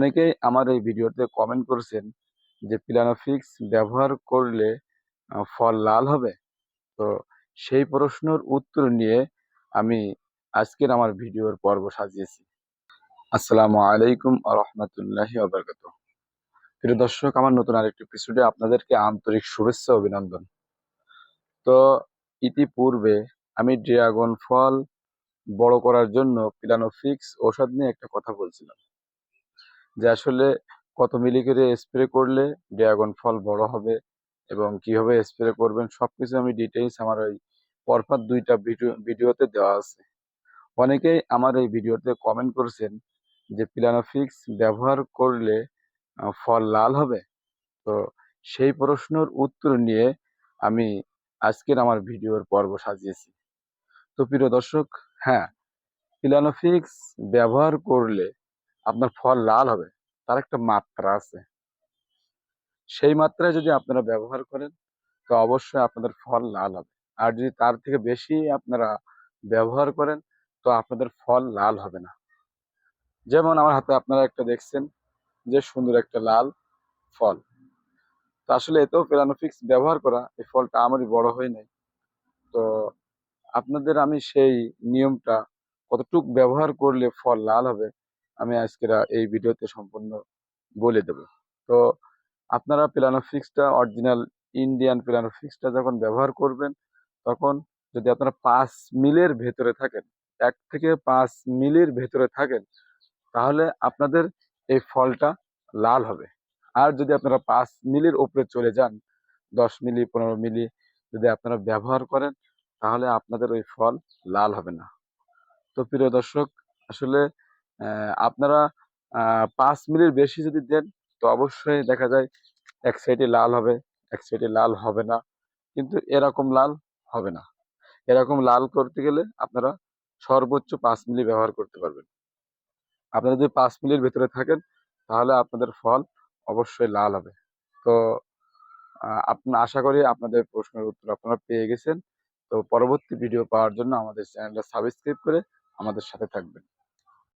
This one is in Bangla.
অনেকেই আমার এই ভিডিওতে কমেন্ট করেছেন যে পিলানোফিক্স ব্যবহার করলে ফল লাল হবে? তো সেই প্রশ্নের উত্তর নিয়ে আমি আজকের আমার ভিডিওর পর্ব সাজিয়েছি। আসসালামু আলাইকুম রহমতুল্লাহি আবরকাত প্রিয় দর্শক, আমার নতুন আরেকটি এপিসোডে আপনাদেরকে আন্তরিক শুভেচ্ছা অভিনন্দন। তো ইতিপূর্বে আমি ড্রাগন ফল বড় করার জন্য পিলানোফিক্স ঔষধ নিয়ে একটা কথা বলছিলাম। যে আসলে কত মিলি করে স্প্রে করলে ড্রাগন ফল বড় হবে এবং কীভাবে স্প্রে করবেন সব কিছু আমি ডিটেইলস আমার ওই পরপর দুইটা ভিডিও, ভিডিওতে দেওয়া আছে। অনেকেই আমার এই ভিডিওতে কমেন্ট করেছেন যে প্লানোফিক্স ব্যবহার করলে ফল লাল হবে? তো সেই প্রশ্নের উত্তর নিয়ে আমি আজকের আমার ভিডিওর পর্ব সাজিয়েছি। তো প্রিয় দর্শক হ্যাঁ পিলানোফিক্স ব্যবহার করলে আপনার ফল লাল হবে, তার একটা মাত্রা আছে। সেই মাত্রায় যদি আপনারা ব্যবহার করেন, তো অবশ্যই আপনাদের ফল লাল হবে। আর যদি তার থেকে বেশি আপনারা ব্যবহার করেন, তো আপনাদের ফল লাল হবে না। যেমন আমার হাতে আপনারা একটা দেখছেন যে সুন্দর একটা লাল ফল। তো আসলে এতেও পেলানোফিক্স ব্যবহার করা, এই ফলটা আমারই বড় হয় নাই। তো আপনাদের আমি সেই নিয়মটা কতটুক ব্যবহার করলে ফল লাল হবে আমি আজকের এই ভিডিওতে সম্পূর্ণ বলে দেব। তো আপনারা পিলানোফিক্সটা অরিজিনাল ইন্ডিয়ান পিলানোফিক্সটা যখন ব্যবহার করবেন, তখন যদি আপনারা পাঁচ মিলের ভেতরে থাকেন, এক থেকে পাঁচ মিলির ভেতরে থাকেন, তাহলে আপনাদের এই ফলটা লাল হবে। আর যদি আপনারা পাঁচ মিলির উপরে চলে যান, দশ মিলি, পনেরো মিলি যদি আপনারা ব্যবহার করেন, তাহলে আপনাদের ওই ফল লাল হবে না। তো প্রিয় দর্শক, আসলে আপনারা পাঁচ মিলির বেশি যদি দেন, তো অবশ্যই দেখা যায় এক সাইডে লাল হবে, এক সাইডে লাল হবে না। কিন্তু এরকম লাল হবে না। এরকম লাল করতে গেলে আপনারা সর্বোচ্চ পাঁচ মিলি ব্যবহার করতে পারবেন। আপনারা যদি পাঁচ মিলির ভেতরে থাকেন, তাহলে আপনাদের ফল অবশ্যই লাল হবে। তো আপনার আশা করি আপনাদের প্রশ্নের উত্তর আপনারা পেয়ে গেছেন। তো পরবর্তী ভিডিও পাওয়ার জন্য আমাদের চ্যানেলটা সাবস্ক্রাইব করে আমাদের সাথে থাকবেন।